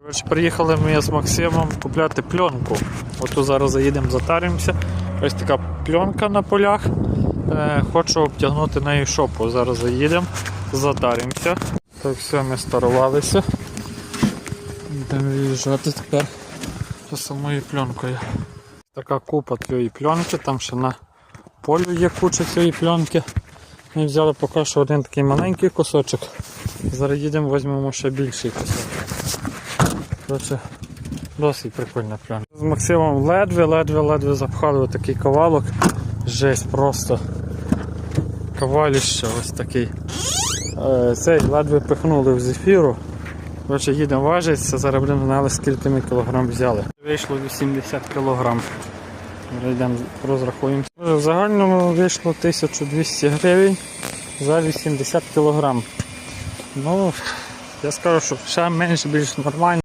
Коротше, приїхали ми з Максимом купляти пленку. От зараз заїдемо, затаримося. Ось така пленка на полях. Е, хочу обтягнути нею шопу. Зараз заїдемо, затаримося. Так, все, ми старувалися. Йдемо виїжджати тепер за самою пленкою. Така купа цієї пленки, там ще на полю є куча цієї пленки. Ми взяли поки що один такий маленький кусочок. Зараз їдемо, візьмемо ще більший кусок. Коротше, досить прикольна пленка. З Максимом ледве, ледве, ледве запхали такий ковалок. Жесть просто. Коваліще ось такий. Е, Цей ледве пихнули в зефіру. Коротше, їдемо важитися, зараз будемо знали, скільки ми кілограм взяли. Вийшло 80 кілограм. Йдемо розрахуємося. В загальному вийшло 1200 гривень за 80 кілограм. Ну, я скажу, що ще менше більш нормально.